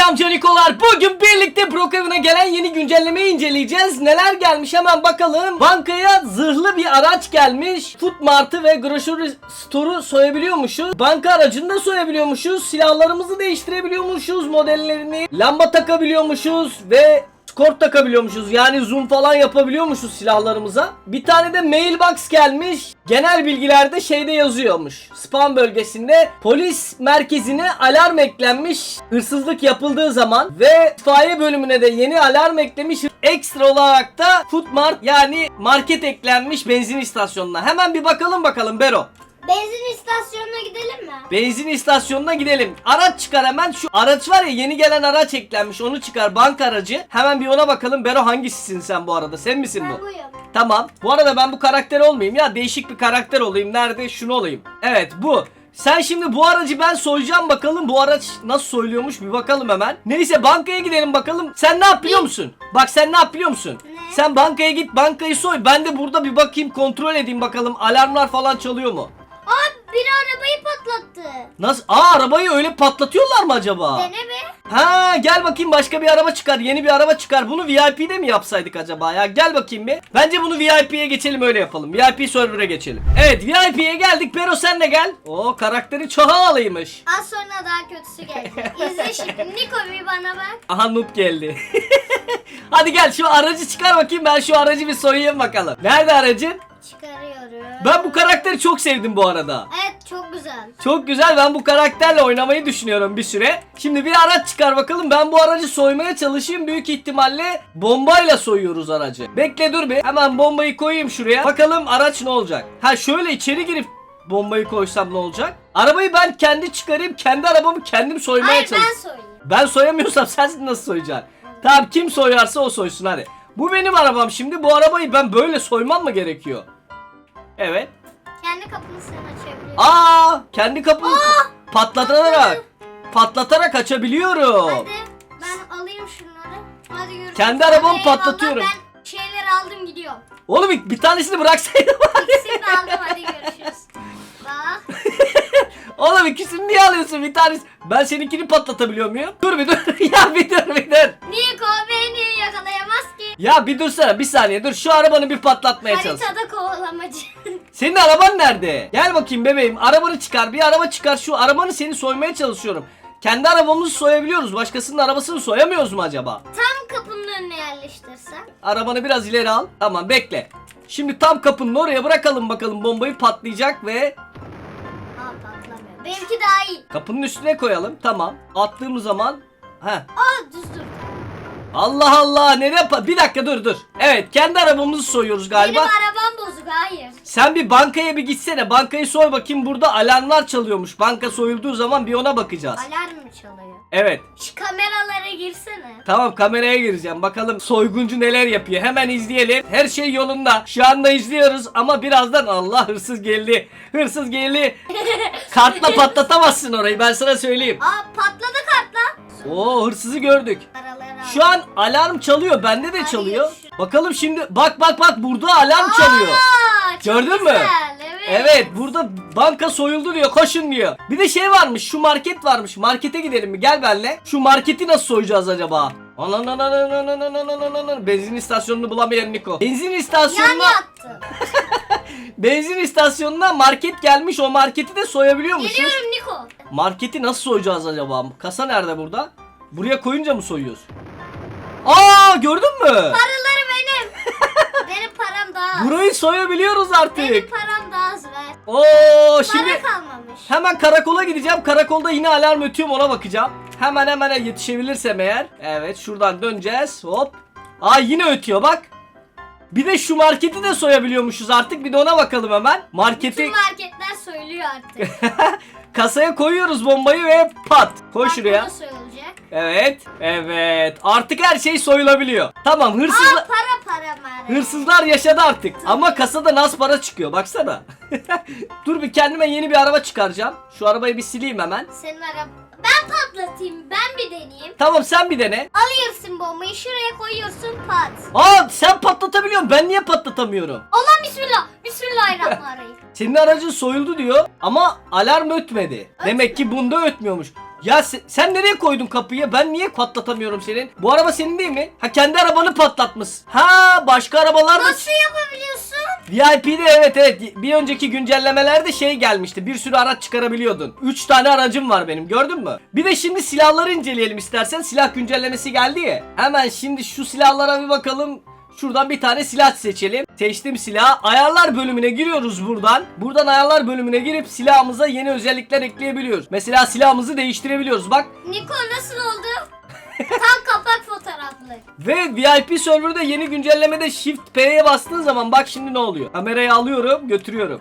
Selam canikolar. Bugün birlikte Brookhaven'a gelen yeni güncellemeyi inceleyeceğiz. Neler gelmiş hemen bakalım. Bankaya zırhlı bir araç gelmiş. Food Mart'ı ve Grocery Store'u soyabiliyormuşuz. Banka aracını da soyabiliyormuşuz. Silahlarımızı değiştirebiliyormuşuz modellerini. Lamba takabiliyormuşuz ve skort takabiliyormuşuz. Yani zoom falan yapabiliyormuşuz silahlarımıza. Bir tane de mailbox gelmiş. Genel bilgilerde şeyde yazıyormuş. Spam bölgesinde polis merkezine alarm eklenmiş. Hırsızlık yapıldığı zaman ve itfaiye bölümüne de yeni alarm eklemiş. Ekstra olarak da Food yani market eklenmiş benzin istasyonuna. Hemen bir bakalım bakalım Bero. Benzin istasyonuna gidelim mi? Benzin istasyonuna gidelim. Araç çıkar hemen. Şu araç var ya yeni gelen araç eklenmiş. Onu çıkar. Banka aracı. Hemen bir ona bakalım. Bero hangisisin sen bu arada? Sen misin Ben bu? buyum. Tamam. Bu arada ben bu karakter olmayayım ya. Değişik bir karakter olayım. Nerede? Şunu olayım. Evet bu. Sen şimdi bu aracı ben soyacağım bakalım bu araç nasıl soyuluyormuş bir bakalım hemen. Neyse bankaya gidelim bakalım. Sen ne yap biliyor musun? Bak sen ne yap biliyor musun? Ne? Sen bankaya git bankayı soy. Ben de burada bir bakayım kontrol edeyim bakalım alarmlar falan çalıyor mu? Biri arabayı patlattı. Nasıl? Aa arabayı öyle patlatıyorlar mı acaba? Dene be. Ha gel bakayım başka bir araba çıkar. Yeni bir araba çıkar. Bunu VIP'de mi yapsaydık acaba ya? Gel bakayım bir. Bence bunu VIP'ye geçelim öyle yapalım. VIP server'a geçelim. Evet VIP'ye geldik. Pero sen de gel. O karakteri çok havalıymış. Az sonra daha kötüsü gelecek. İzle şimdi. Niko bir bana bak. Aha noob geldi. Hadi gel şu aracı çıkar bakayım. Ben şu aracı bir soyayım bakalım. Nerede aracın? Çıkarıyorum. Ben bu karakteri çok sevdim bu arada. Evet çok güzel. Çok güzel ben bu karakterle oynamayı düşünüyorum bir süre. Şimdi bir araç çıkar bakalım ben bu aracı soymaya çalışayım büyük ihtimalle bombayla soyuyoruz aracı. Bekle dur bir hemen bombayı koyayım şuraya. Bakalım araç ne olacak. Ha şöyle içeri girip bombayı koysam ne olacak? Arabayı ben kendi çıkarayım kendi arabamı kendim soymaya Hayır çalışayım. ben soyayım. Ben soyamıyorsam sen nasıl soyacaksın? Tamam kim soyarsa o soysun hadi. Bu benim arabam şimdi bu arabayı ben böyle soymam mı gerekiyor? Evet. Kendi kapını sen açabiliyorsun. Aa, kendi kapımı patlatarak patlatarak açabiliyorum. Hadi ben alayım şunları. Hadi görüşürüz. Kendi arabamı eyvallah, patlatıyorum. Ben şeyleri aldım gidiyorum. Oğlum bir, bir tanesini bıraksaydım. İkisini de aldım hadi görüşürüz. Bak. Oğlum ikisini niye alıyorsun bir tanesi? Ben seninkini patlatabiliyor muyum? Dur bir dur. ya bir dur bir dur. Niko beni yakalayamaz ki. Ya bir dursana bir saniye dur şu arabanı bir patlatmaya çalış. Haritada kovalamacı. Senin araban nerede? Gel bakayım bebeğim arabanı çıkar bir araba çıkar şu arabanı seni soymaya çalışıyorum. Kendi arabamızı soyabiliyoruz. Başkasının arabasını soyamıyoruz mu acaba? Tam kapının önüne yerleştirsen. Arabanı biraz ileri al. Tamam bekle. Şimdi tam kapının oraya bırakalım bakalım bombayı patlayacak ve Aa patlamıyor. Benimki daha iyi. kapının üstüne koyalım. Tamam. Attığımız zaman Heh. Aa düz dur. Allah Allah nereye pa- Bir dakika dur dur. Evet kendi arabamızı soyuyoruz galiba. Benim arabam bozuk hayır. Sen bir bankaya bir gitsene. Bankayı soy bakayım burada alarmlar çalıyormuş. Banka soyulduğu zaman bir ona bakacağız. Alarm mı çalıyor? Evet. Şu kameralara girsene. Tamam kameraya gireceğim. Bakalım soyguncu neler yapıyor. Hemen izleyelim. Her şey yolunda. Şu anda izliyoruz ama birazdan Allah hırsız geldi. Hırsız geldi. Kartla patlatamazsın orayı ben sana söyleyeyim. Aa patladı kartla. Oo hırsızı gördük. Şu an alarm çalıyor. Bende de çalıyor. Bakalım şimdi bak bak bak burada alarm çalıyor. Aa, çok Gördün mü? Evet. Evet burada banka soyuldu diyor koşun diyor. Bir de şey varmış şu market varmış markete gidelim mi gel benle. Şu marketi nasıl soyacağız acaba? Anan. Benzin istasyonunu bulamayan Niko. Benzin istasyonuna benzin istasyonuna market gelmiş o marketi de soyabiliyor soyabiliyormuşuz. Geliyorum Niko. Marketi nasıl soyacağız acaba? Kasa nerede burada? Buraya koyunca mı soyuyoruz? Aa gördün mü? Paraları benim. benim param daha az. Burayı soyabiliyoruz Benim artık. param daha az ver. Oo şimdi Para kalmamış. Hemen karakola gideceğim. Karakolda yine alarm ötüyor mu ona bakacağım. Hemen hemen yetişebilirsem eğer. Evet şuradan döneceğiz. Hop. Aa yine ötüyor bak. Bir de şu marketi de soyabiliyormuşuz artık. Bir de ona bakalım hemen. Marketi Tüm marketler söylüyor artık. kasaya koyuyoruz bombayı ve pat. Koy Bak, şuraya. Evet. Evet. Artık her şey soyulabiliyor. Tamam hırsızlar Aa para Hırsızlar yaşadı artık. Ama kasada nas para çıkıyor. Baksana. Dur bir kendime yeni bir araba çıkaracağım. Şu arabayı bir sileyim hemen. Senin araba. Ben patlatayım. Ben bir deneyeyim. Tamam sen bir dene. Alıyorsun bombayı şuraya koyuyorsun pat. Aa sen patlatabiliyorsun. Ben niye patlatamıyorum? Allah bismillah. Bismillahirrahmanirrahim. Senin aracın soyuldu diyor ama alarm ötmedi. Demek ki bunda ötmüyormuş. Ya se- sen nereye koydun kapıyı? Ben niye patlatamıyorum senin? Bu araba senin değil mi? Ha kendi arabanı patlatmış. Ha başka arabalar da Nasıl yapabiliyorsun? VIP'de evet evet bir önceki güncellemelerde şey gelmişti bir sürü araç çıkarabiliyordun 3 tane aracım var benim gördün mü? Bir de şimdi silahları inceleyelim istersen silah güncellemesi geldi ya Hemen şimdi şu silahlara bir bakalım Şuradan bir tane silah seçelim. Seçtim silah. Ayarlar bölümüne giriyoruz buradan. Buradan ayarlar bölümüne girip silahımıza yeni özellikler ekleyebiliyoruz. Mesela silahımızı değiştirebiliyoruz. Bak Niko nasıl oldu? Tam kapak fotoğraflı. Ve VIP serverda yeni güncellemede Shift P'ye bastığın zaman bak şimdi ne oluyor. Kamerayı alıyorum götürüyorum.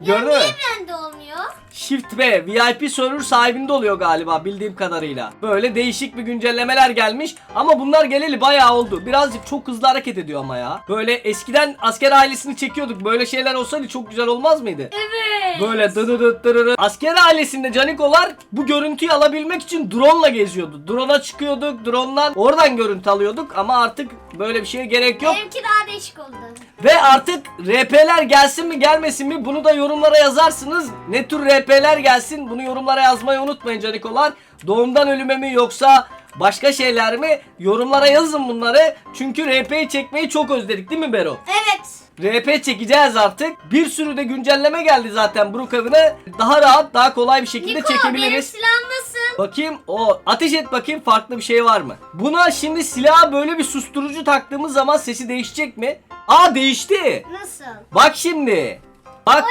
Gördün mü? Niye bende olmuyor? Shift B VIP server sahibinde oluyor galiba bildiğim kadarıyla. Böyle değişik bir güncellemeler gelmiş ama bunlar geleli bayağı oldu. Birazcık çok hızlı hareket ediyor ama ya. Böyle eskiden asker ailesini çekiyorduk. Böyle şeyler olsaydı çok güzel olmaz mıydı? Evet. Böyle dırırıt dırırıt. Asker ailesinde canikolar bu görüntüyü alabilmek için drone ile geziyordu. Drone'a çıkıyorduk. Drone'dan oradan görüntü alıyorduk ama artık böyle bir şeye gerek yok. Benimki daha değişik oldu. Ve artık RP'ler gelsin mi gelmesin mi bunu da yorumlara yazarsınız. Ne tür RP'ler gelsin bunu yorumlara yazmayı unutmayın canikolar. Doğumdan ölüme mi yoksa başka şeyler mi? Yorumlara yazın bunları. Çünkü RP'yi çekmeyi çok özledik değil mi Bero? Evet. RP çekeceğiz artık. Bir sürü de güncelleme geldi zaten Brookhaven'a. Daha rahat, daha kolay bir şekilde Niko çekebiliriz. silahım nasıl? Bakayım o ateş et bakayım farklı bir şey var mı? Buna şimdi silaha böyle bir susturucu taktığımız zaman sesi değişecek mi? Aa değişti. Nasıl? Bak şimdi. Bak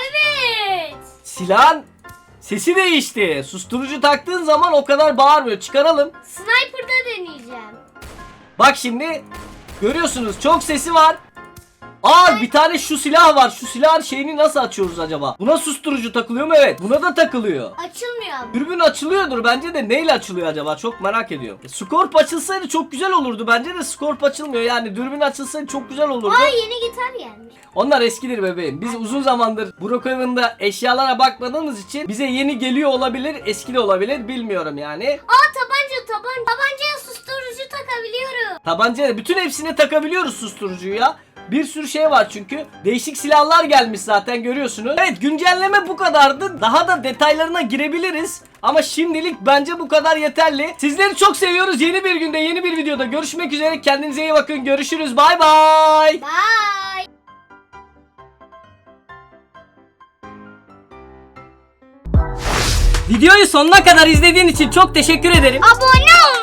Evet. silahın sesi değişti. Susturucu taktığın zaman o kadar bağırmıyor. Çıkaralım. Sniper'da deneyeceğim. Bak şimdi görüyorsunuz çok sesi var. Aa bir tane şu silah var. Şu silahın şeyini nasıl açıyoruz acaba? Buna susturucu takılıyor mu? Evet. Buna da takılıyor. Açılmıyor ama. Dürbün açılıyordur bence de neyle açılıyor acaba çok merak ediyorum. E, Scorp açılsaydı çok güzel olurdu bence de Scorp açılmıyor yani dürbün açılsaydı çok güzel olurdu. Aa yeni gitar gelmiş. Onlar eskidir bebeğim. Biz uzun zamandır Brookhaven'da eşyalara bakmadığımız için bize yeni geliyor olabilir eski de olabilir bilmiyorum yani. Aa tabanca taban tabancaya susturucu takabiliyorum. Tabancaya bütün hepsine takabiliyoruz susturucuyu ya. Bir sürü şey var çünkü. Değişik silahlar gelmiş zaten görüyorsunuz. Evet güncelleme bu kadardı. Daha da detaylarına girebiliriz. Ama şimdilik bence bu kadar yeterli. Sizleri çok seviyoruz. Yeni bir günde yeni bir videoda görüşmek üzere. Kendinize iyi bakın. Görüşürüz. Bay bay. Bye. Videoyu sonuna kadar izlediğin için çok teşekkür ederim. Abone unutmayın.